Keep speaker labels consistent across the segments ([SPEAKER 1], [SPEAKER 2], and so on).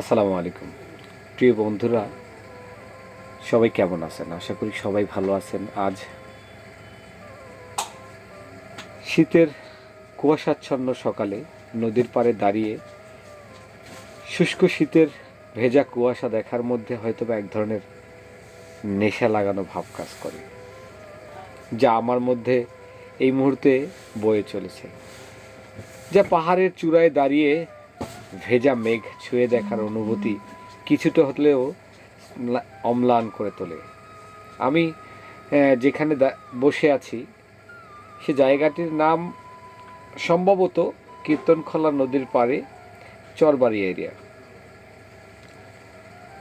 [SPEAKER 1] আসসালামু আলাইকুম। প্রিয় বন্ধুরা, সবাই কেমন আছেন? আশা করি সবাই ভালো আছেন। আজ শীতের কুয়াশাচ্ছন্ন সকালে নদীর পাড়ে দাঁড়িয়ে শুষ্ক শীতের ভেজা কুয়াশা দেখার মধ্যে হয়তো এক ধরনের নেশা লাগানো ভাব কাজ করে, যা আমার মধ্যে এই মুহূর্তে বয়ে চলেছে। যা পাহাড়ের চূড়ায় দাঁড়িয়ে ভেজা মেঘ ছুঁয়ে দেখার অনুভূতি কিছুটা হলেও ম্লা- অম্লান করে তোলে। আমি যেখানে বসে আছি, সে জায়গাটির নাম সম্ভবত কীর্তনখোলা নদীর পাড়ে চরবাড়ি এরিয়া।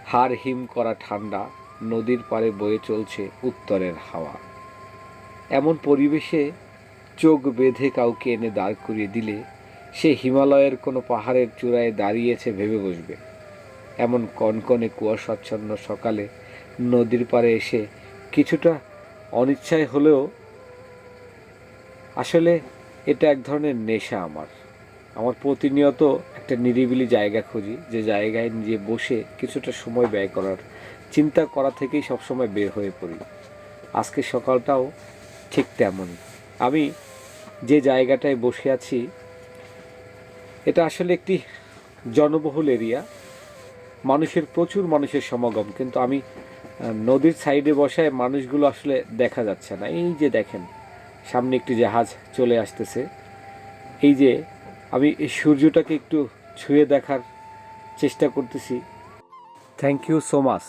[SPEAKER 1] হার হিম করা ঠান্ডা নদীর পাড়ে বয়ে চলছে উত্তরের হাওয়া। এমন পরিবেশে চোখ বেঁধে কাউকে এনে দাঁড় করিয়ে দিলে সে হিমালয়ের কোনো পাহাড়ের চূড়ায় দাঁড়িয়েছে ভেবে বসবে। এমন কনকনে কুয়াশাচ্ছন্ন সকালে নদীর পাড়ে এসে কিছুটা অনিচ্ছায় হলেও, আসলে এটা এক ধরনের নেশা আমার। আমার প্রতিনিয়ত একটা নিরিবিলি জায়গা খুঁজি, যে জায়গায় নিজে বসে কিছুটা সময় ব্যয় করার চিন্তা করা থেকেই সবসময় বের হয়ে পড়ি। আজকে সকালটাও ঠিক তেমনই। আমি যে জায়গাটায় বসে আছি এটা আসলে একটি জনবহুল এরিয়া। মানুষের প্রচুর মানুষের সমাগম, কিন্তু আমি নদীর সাইডে বসায় মানুষগুলো আসলে দেখা যাচ্ছে না। এই যে দেখেন, সামনে একটি জাহাজ চলে আসতেছে। এই যে আমি এই সূর্যটাকে একটু ছুঁয়ে দেখার চেষ্টা করতেছি। Thank you so much